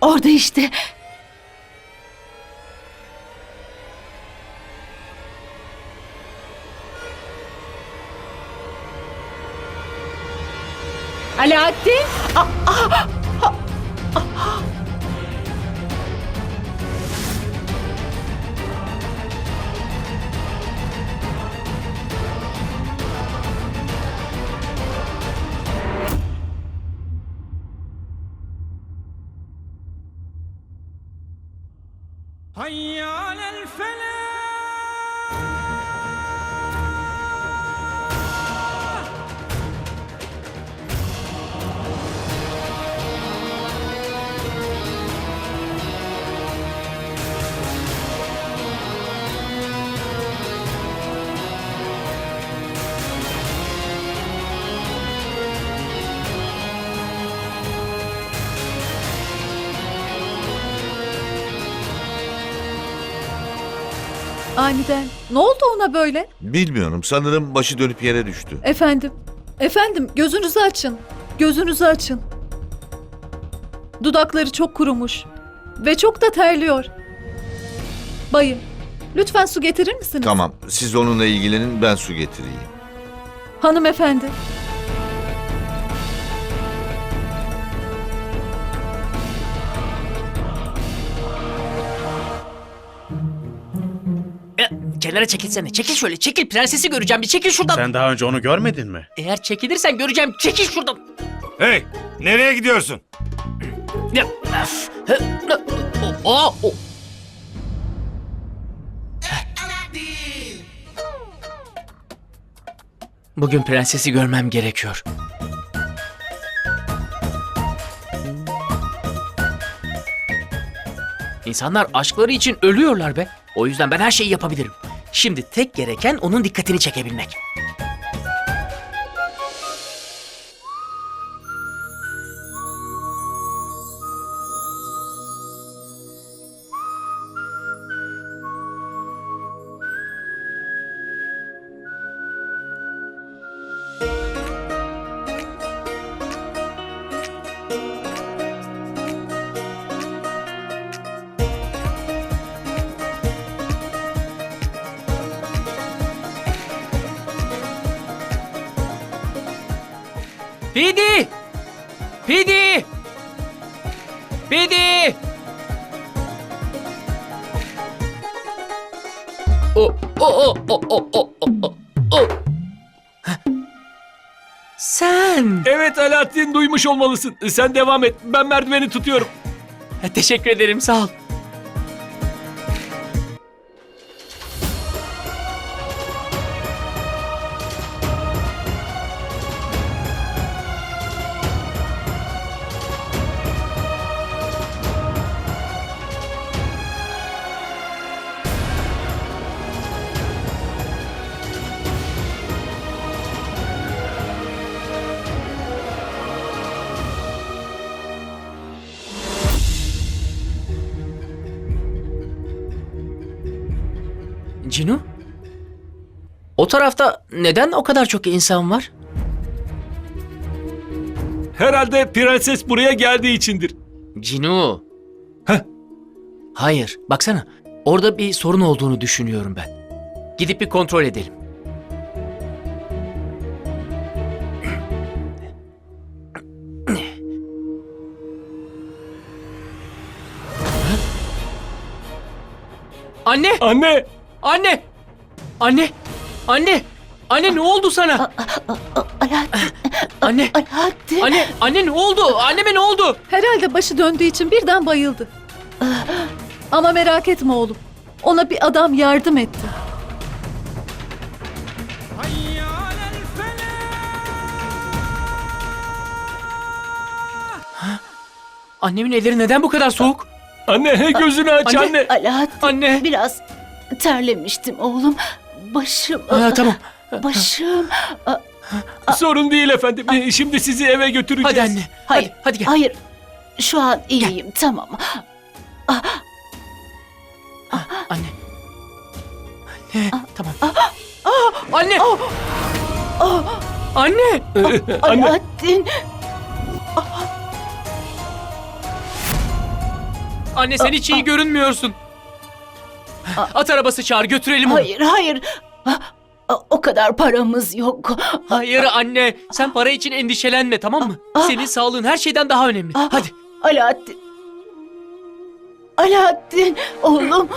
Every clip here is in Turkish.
Orada işte. Alaaddin. حي Aniden. Ne oldu ona böyle? Bilmiyorum. Sanırım başı dönüp yere düştü. Efendim. Efendim gözünüzü açın. Gözünüzü açın. Dudakları çok kurumuş. Ve çok da terliyor. Bayım. Lütfen su getirir misiniz? Tamam. Siz onunla ilgilenin. Ben su getireyim. Hanımefendi. Kenara çekilsene. Çekil şöyle. Çekil. Prensesi göreceğim. Bir çekil şuradan. Sen daha önce onu görmedin mi? Eğer çekilirsen göreceğim. Çekil şuradan. Hey, nereye gidiyorsun? Ya, öf. Hı, hı, o, o, o. Bugün prensesi görmem gerekiyor. İnsanlar aşkları için ölüyorlar be. O yüzden ben her şeyi yapabilirim. Şimdi tek gereken onun dikkatini çekebilmek. Pidi! Pidi! Pidi! O o o o o o o. Sen. Evet Alaaddin duymuş olmalısın. Sen devam et. Ben merdiveni tutuyorum. Teşekkür ederim sağ ol. Cinu? O tarafta neden o kadar çok insan var? Herhalde prenses buraya geldiği içindir. Cinu. Heh. Hayır, baksana. Orada bir sorun olduğunu düşünüyorum ben. Gidip bir kontrol edelim. Anne! Anne! Anne! Anne! Anne! Anne ne oldu sana? Alaaddin. Anne! Alaaddin. Anne! Anne ne oldu? Anneme ne oldu? Herhalde başı döndüğü için birden bayıldı. Ama merak etme oğlum. Ona bir adam yardım etti. Annemin elleri neden bu kadar soğuk? Anne gözünü aç Anne. anne. Alaaddin. Anne. Biraz terlemiştim oğlum. Başım. Ha, tamam. Başım. Sorun değil efendim. Şimdi sizi eve götüreceğiz. Hadi anne. Hayır. Hadi, hadi gel. Hayır. Şu an iyiyim. Tamam. Anne. Anne. Tamam. Anne. Anne. Anne. Alaaddin. Anne sen hiç iyi görünmüyorsun. At arabası çağır götürelim onu. Hayır hayır. Ah, ah, O kadar paramız yok. Hayır anne sen para için endişelenme tamam mı? Senin sağlığın her şeyden daha önemli. Ah. Hadi. Alaaddin. Alaaddin oğlum.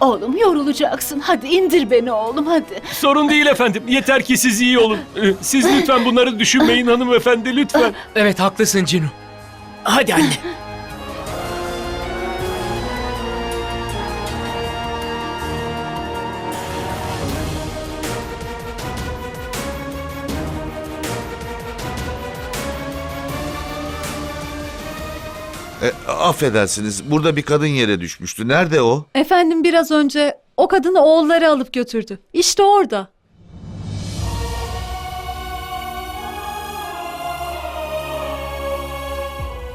Oğlum yorulacaksın. Hadi indir beni oğlum hadi. Sorun değil efendim. Yeter ki siz iyi olun. Ee, Siz lütfen bunları düşünmeyin hanımefendi lütfen. Evet haklısın Cinu. Hadi anne. E, affedersiniz burada bir kadın yere düşmüştü. Nerede o? Efendim biraz önce o kadını oğulları alıp götürdü. İşte orada.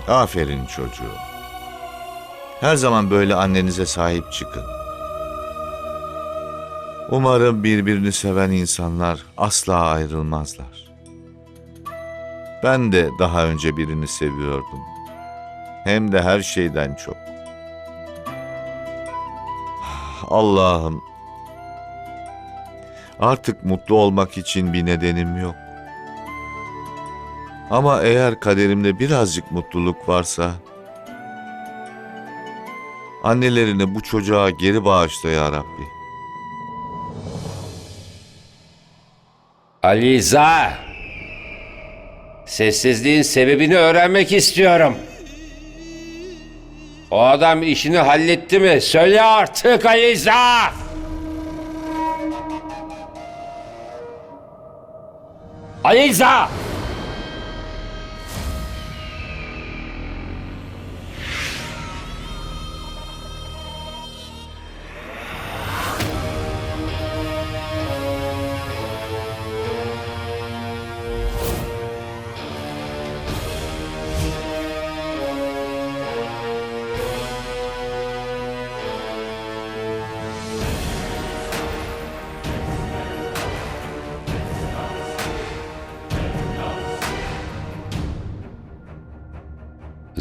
Aferin çocuğum. Her zaman böyle annenize sahip çıkın. Umarım birbirini seven insanlar asla ayrılmazlar. Ben de daha önce birini seviyordum. Hem de her şeyden çok. Allah'ım. Artık mutlu olmak için bir nedenim yok. Ama eğer kaderimde birazcık mutluluk varsa annelerini bu çocuğa geri bağışla ya Rabbi. Aliza! Sessizliğin sebebini öğrenmek istiyorum. O adam işini halletti mi? Söyle artık Aliza! Aliza!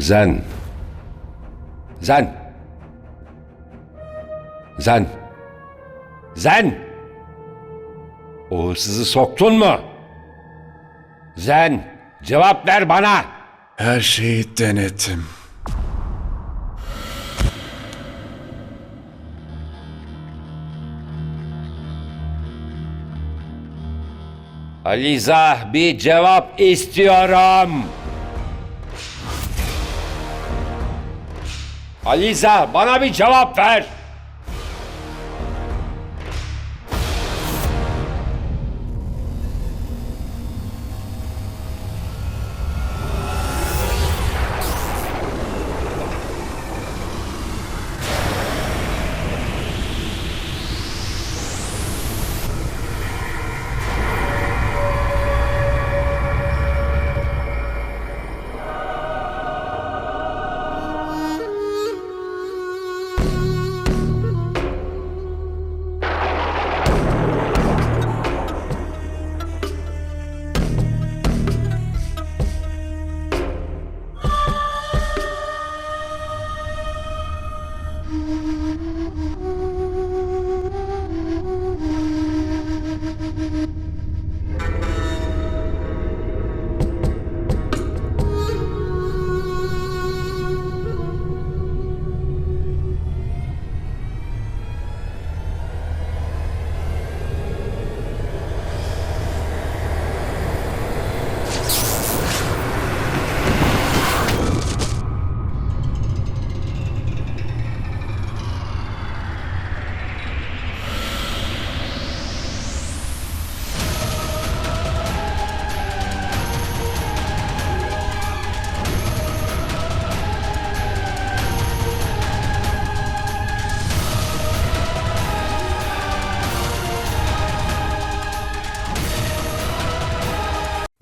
Zen. Zen. Zen. Zen. O hırsızı soktun mu? Zen. Cevap ver bana. Her şeyi denedim. Aliza bir cevap istiyorum. Aliza bana bir cevap ver.